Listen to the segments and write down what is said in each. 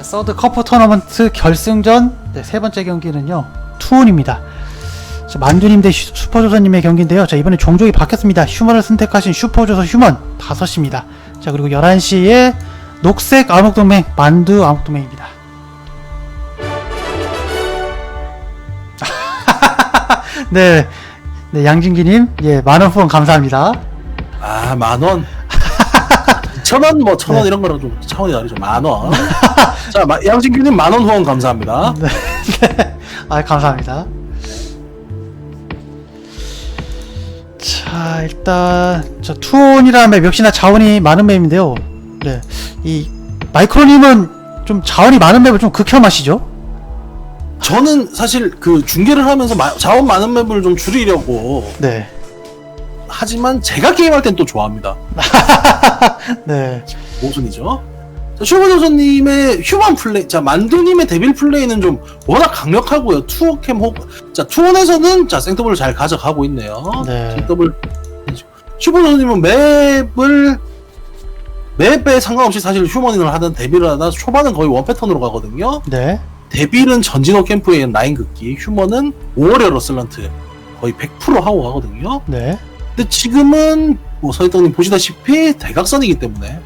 자, 서드 커프 토너먼트 결승전 네, 세 번째 경기는요 투혼입니다. 자, 만두님 대 슈- 슈퍼조선님의 경기인데요. 자 이번에 종족이 바뀌었습니다. 휴먼을 선택하신 슈퍼조선 휴먼 5시입니다. 자 그리고 11시에 녹색 암흑동맹 만두 암흑동맹입니다. 네, 네 양진기님 예 만원 후원 감사합니다. 아, 만 원. 천 원, 뭐, 천원 이런 거랑 좀 차원이 다르죠. 만 원. 자, 마- 양진규님 만원 후원 감사합니다. 아 감사합니다. 자 일단 저 투혼이라는 맵 역시나 자원이 많은 맵인데요. 네, 이 마이크로님은 좀 자원이 많은 맵을 좀 극혐하시죠? 저는 사실 그 중계를 하면서 마- 자원 많은 맵을 좀 줄이려고 네, 하지만 제가 게임할 땐 또 좋아합니다. 네, 모순이죠. 자, 슈퍼조선님의 휴먼 플레이, 자 만두님의 데빌 플레이는 좀 워낙 강력하고요. 투어캠 혹, 자 투원에서는 자 생더블을 잘 가져가고 있네요. 네. 생더블. 슈퍼조선님은 맵을 맵에 상관없이 사실 휴먼인을 하든 데빌을 하든 초반은 거의 원 패턴으로 가거든요. 네, 데빌은 전진호 캠프에 있는 라인 극기, 휴먼은 오어리어 러슬런트 거의 100% 하고 가거든요. 네, 근데 지금은 뭐 서희떡님 보시다시피 대각선이기 때문에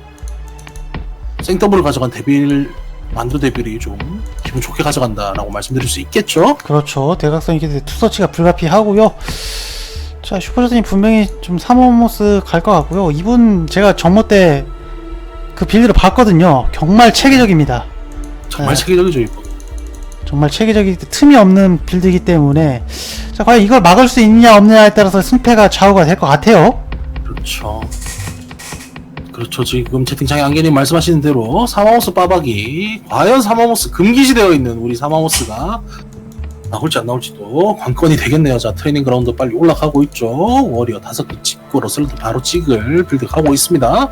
생더블을 가져간 데빌 만두 데빌이 좀 기분 좋게 가져간다라고 말씀드릴 수 있겠죠. 그렇죠. 대각선이 이렇게 투서치가 불가피하고요. 자 슈퍼조선이 분명히 좀 사모모스 갈 것 같고요. 이분 제가 정모 때 그 빌드를 봤거든요. 정말 체계적입니다. 정말 네. 체계적이죠 이거. 정말 체계적이기 때문에 틈이 없는 빌드이기 때문에 자 과연 이걸 막을 수 있느냐 없느냐에 따라서 승패가 좌우가 될 것 같아요. 그렇죠. 그렇죠. 지금 채팅창에 안개님 말씀하시는 대로 사마모스 빠박이 과연 사마모스 금기시되어 있는 우리 사마모스가 나올지 안 나올지도 관건이 되겠네요. 자 트레이닝 그라운드 빨리 올라가고 있죠. 워리어 다섯 개 찍고 러슬도 바로 찍을 빌드 가고 있습니다.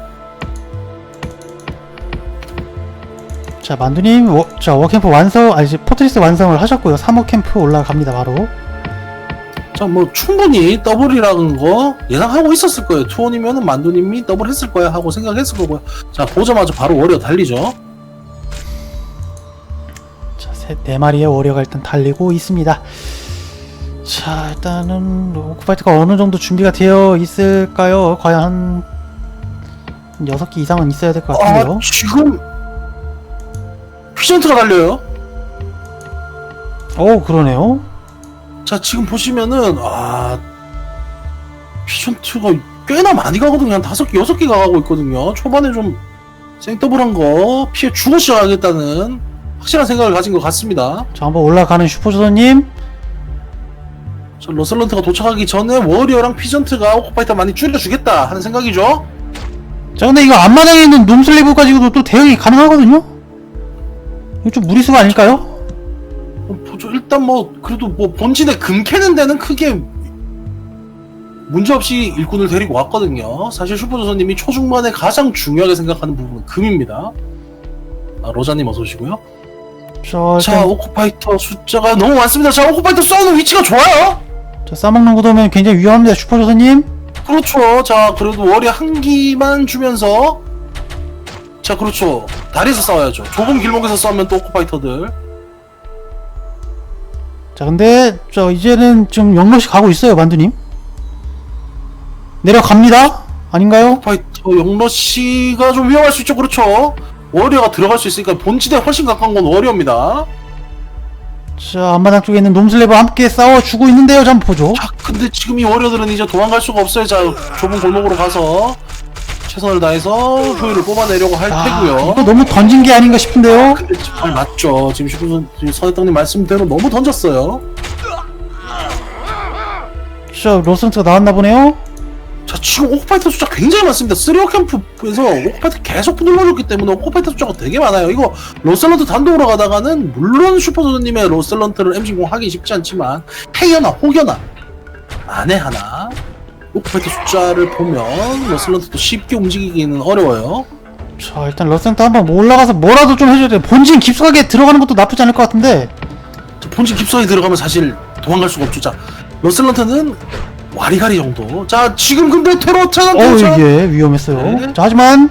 자 만두님 워, 자 워캠프 완성 아니 포트리스 완성을 하셨고요. 3호 캠프 올라갑니다 바로. 자, 뭐 충분히 더블이라는 거 예상하고 있었을 거예요. 투원이면은 만두님이 더블 했을 거야 하고 생각했을 거고요. 자, 보자마자 바로 워리어 달리죠. 자, 세, 네 마리의 워리어가 일단 달리고 있습니다. 자, 일단은 오크파이트가 어느 정도 준비가 되어 있을까요? 과연 한 6개 이상은 있어야 될 것 같은데요. 아, 지금 피전트가 달려요. 오, 그러네요. 자, 지금 보시면은 아 피전트가 꽤나 많이 가거든요. 한 다섯 개, 여섯 개가 가고 있거든요. 초반에 좀 생더블한 거 피해 주고 시작하겠다는 확실한 생각을 가진 것 같습니다. 자, 한번 올라가는 슈퍼조선님. 저 러셀런트가 도착하기 전에 워리어랑 피전트가 오코파이터 많이 줄여주겠다 하는 생각이죠. 자, 근데 이거 앞마당에 있는 놈슬리브 가지고도 또 대응이 가능하거든요? 이거 좀 무리수가 아닐까요? 어, 보죠. 일단 뭐 그래도 뭐 본진에 금 캐는 데는 크게 문제 없이 일꾼을 데리고 왔거든요. 사실 슈퍼조선님이 초중반에 가장 중요하게 생각하는 부분은 금입니다. 아, 로자님 어서 오시고요. 자, 자, 일단, 오코파이터 숫자가 너무 많습니다. 자, 오코파이터 싸우는 위치가 좋아요. 자, 싸먹는 구도면 굉장히 위험합니다, 슈퍼조선님. 그렇죠. 자, 그래도 월이 한 기만 주면서 자, 그렇죠. 다리에서 싸워야죠. 좁은 길목에서 싸우면 또 오코파이터들 자, 근데, 저, 이제는 좀 영러시 가고 있어요, 만두님. 내려갑니다? 아닌가요? 파이터 영러시가 좀 위험할 수 있죠. 그렇죠. 워리어가 들어갈 수 있으니까 본진에 훨씬 가까운 건 워리어입니다. 자, 앞마당 쪽에 있는 놈슬레브와 함께 싸워주고 있는데요. 자, 한번 보죠. 자, 근데 지금 이 워리어들은 이제 도망갈 수가 없어요. 자, 좁은 골목으로 가서 최선을 다해서 효율을 뽑아내려고 할 아, 테고요. 이거 너무 던진 게 아닌가 싶은데요. 근데 정말 맞죠. 지금 슈퍼선 선혜떡님 말씀대로 너무 던졌어요. 자, 로스런트가 나왔나 보네요. 자, 지금 오코파이터 숫자 굉장히 많습니다. 쓰리오 캠프에서 오코파이터 계속 눌러줬기 때문에 오코파이터 숫자가 되게 많아요. 이거 로셀런트 단독으로 가다가는 물론 슈퍼조드님의 로셀런트를 M10 하기 쉽지 않지만 해여나 혹여나 만에 하나 오코파이터 숫자를 보면 로셀런트도 쉽게 움직이기는 어려워요. 자, 일단 로스런트 한번 올라가서 뭐라도 좀 해줘야 돼. 본진 깊숙하게 들어가는 것도 나쁘지 않을 것 같은데. 자, 본진 깊숙이 들어가면 사실 도망갈 수가 없죠. 자, 로셀런트는 와리가리 정도. 자, 지금 근데 테러 어우, 테러 이게 위험했어요. 네. 자, 하지만,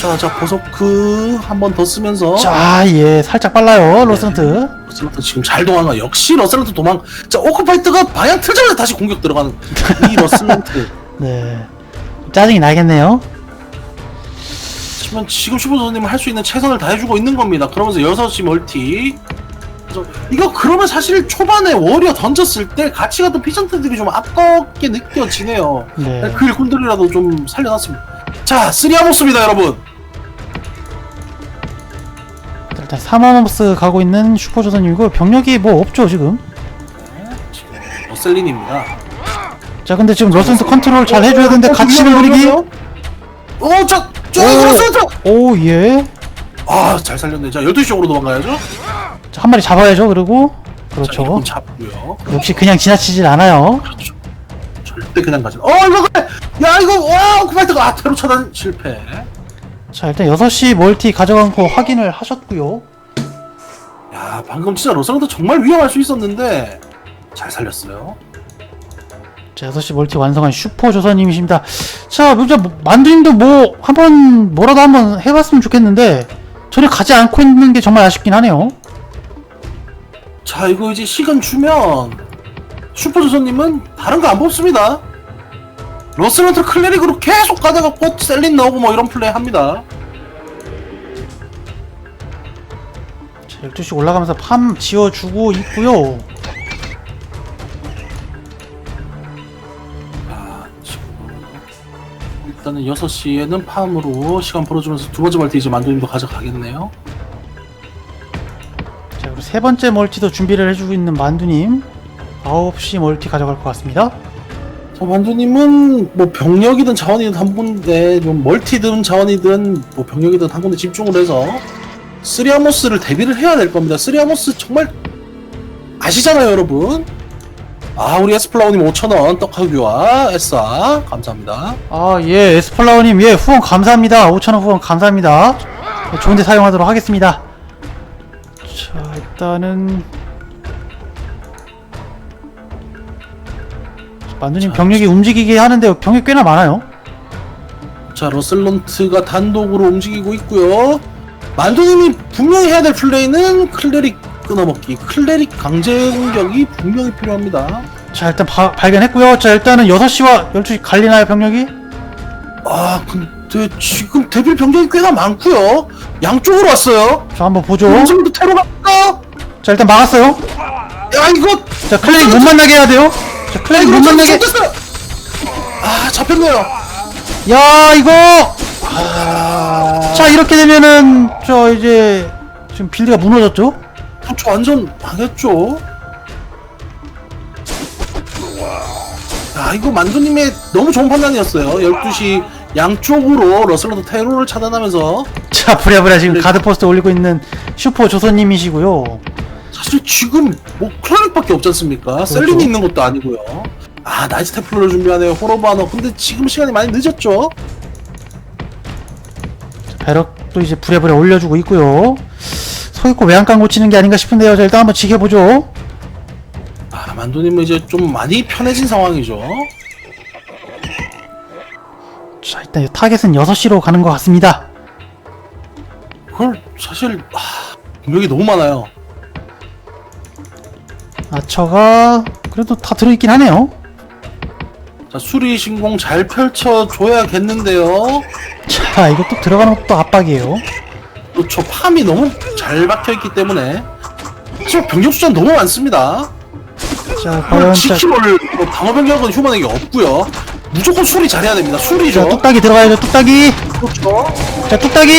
자, 자, 버서크 한 번 더 쓰면서. 자, 예, 살짝 빨라요, 로스런트. 러셀런트 지금 잘 도망가. 역시 러셀런트 도망. 자, 오크파이트가 방향 틀자마자 다시 공격 들어가는 이 러셀런트. 네. 짜증이 나겠네요. 하지만 지금 슈퍼조선님은 할 수 있는 최선을 다해주고 있는 겁니다. 그러면서 6시 멀티. 그래서 이거 그러면 사실 초반에 워리어 던졌을 때 같이 갔던 피전트들이 좀 아깝게 느껴지네요. 네. 그 일꾼들이라도 좀 살려놨습니다. 자, 쓰리아모스입니다, 여러분. 일단 사마모스 가고 있는 슈퍼조선이고 병력이 뭐 없죠 지금. 러셀린입니다. 자, 근데 지금 로스런트 컨트롤 잘 해줘야 되는데 같이를 부리기. 어, 자, 저, 오. 러셀런트! 오, 예. 아, 잘 살렸네. 자, 12시 쪽으로 도망가야죠. 자, 한 마리 잡아야죠. 그리고 자, 그렇죠. 일꾼 잡고요. 역시 그냥 지나치질 않아요. 그렇죠. 절대 그냥 가지. 어, 이거 그래! 야, 이거, 와, 오크파이트가 아, 테로 차단 실패. 자, 일단 6시 멀티 가져간 거 확인을 하셨고요. 야, 방금 진짜 로스랑도 정말 위험할 수 있었는데 잘 살렸어요. 자, 6시 멀티 완성한 슈퍼조선님이십니다. 자, 진짜 뭐, 만두님도 뭐, 한번, 뭐라도 한번 해봤으면 좋겠는데, 전에 가지 않고 있는 게 정말 아쉽긴 하네요. 자, 이거 이제 시간 주면 슈퍼조선님은 다른 거 안 뽑습니다. 로스런트 클레릭으로 계속 가다가 곧 셀린 나오고 뭐 이런 플레이 합니다. 자, 12시 올라가면서 팜 지어주고 있고요. 아, 지금 일단은 6시에는 팜으로 시간 벌어주면서 두 번째 멀티 이제 만두님도 가져가겠네요. 자, 그리고 세 번째 멀티도 준비를 해주고 있는 만두님. 9시 멀티 가져갈 것 같습니다. 자, 만두님은 뭐 병력이든 자원이든 한 군데, 뭐 멀티든 자원이든 뭐 병력이든 한 군데 집중을 해서 쓰리아모스를 대비를 해야 될 겁니다. 쓰리아모스 정말 아시잖아요, 여러분. 아, 우리 에스플라우님 5,000원 떡하교와 에싸 감사합니다. 아, 예, 에스플라워님, 예, 후원 감사합니다. 5천원 후원 감사합니다. 네, 좋은데 사용하도록 하겠습니다. 자, 일단은. 만두님 자, 병력이 움직이게 하는데 병력이 꽤나 많아요. 자, 러셀런트가 단독으로 움직이고 있고요. 만두님이 분명히 해야 될 플레이는 클레릭 끊어먹기, 클레릭 강제 공격이 분명히 필요합니다. 자, 일단 바- 발견했고요. 자, 일단은 6시와 12시 갈리나요, 병력이? 아 근데 지금 데빌 병력이 꽤나 많고요 양쪽으로 왔어요 자, 한번 보죠. 원숭이도 테러 갈까? 자, 일단 막았어요. 야 이거 자, 클레릭 못 만나게 해야 돼요. 자, 클레릭 못 만나게. 아 잡혔네요 야, 이거! 아 자, 이렇게 되면은, 저, 이제, 지금 빌드가 무너졌죠? 저 완전 망했죠 야 이거 만두님의 너무 좋은 판단이었어요 12시 양쪽으로 러셀러드 테러를 차단하면서 자, 부랴부랴 지금 가드포스트 올리고 있는 슈퍼 조선님이시고요. 사실 지금 뭐 클라릭밖에 없지 않습니까? 셀린이 있는 것도 아니고요. 아 나이트 템플러를 준비하네요. 호러바너. 근데 지금 시간이 많이 늦었죠? 배럭도 이제 부랴부랴 올려주고 있고요. 서 있고 외양간 고치는 게 아닌가 싶은데요. 자, 일단 한번 지켜보죠. 아 만두님은 이제 좀 많이 편해진 상황이죠. 자, 일단 이 타겟은 6시로 가는 것 같습니다. 그걸 사실 아, 공격이 너무 많아요. 아처가 그래도 다 들어있긴 하네요. 자 수리 신공 잘 펼쳐줘야겠는데요. 자, 이거 또 들어가는 것도 압박이에요. 그렇죠. 팜이 너무 잘 박혀있기 때문에 지금 병력 숫자 너무 많습니다. 자, 과연 자, 지키를 뭐 방어 병력은 휴먼에게 없고요. 무조건 수리 잘해야 됩니다. 자, 수리죠. 뚝딱이 들어가야죠. 뚝딱이. 그렇죠. 자, 뚝딱이.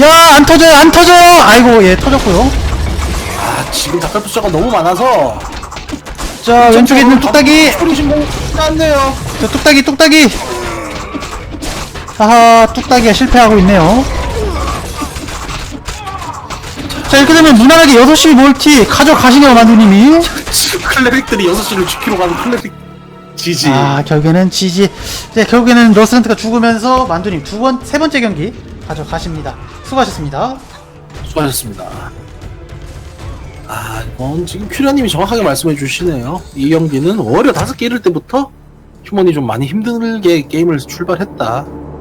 야, 안 터져요. 안 터져. 아이고, 예, 터졌고요. 아 지금 닭갈비 숫자가 너무 많아서 자, 왼쪽에 있는 뚝딱이. 신공 안돼요. 자, 뚝딱이, 뚝딱이. 하하, 뚝딱이가 실패하고 있네요. 자, 이렇게 되면 무난하게 6시 멀티 가져가시네요, 만두님이. 클레릭들이 6시를 지키러 가는 클레릭 지지. 아, 결국에는 지지. 네, 결국에는 러스런트가 죽으면서 만두님 두 번, 세 번째 경기 가져가십니다. 수고하셨습니다. 수고하셨습니다. 아 이건 지금 큐리아님이 정확하게 말씀해 주시네요. 이 경기는 월요 다섯 개 이럴 때부터 휴먼이 좀 많이 힘들게 게임을 출발했다.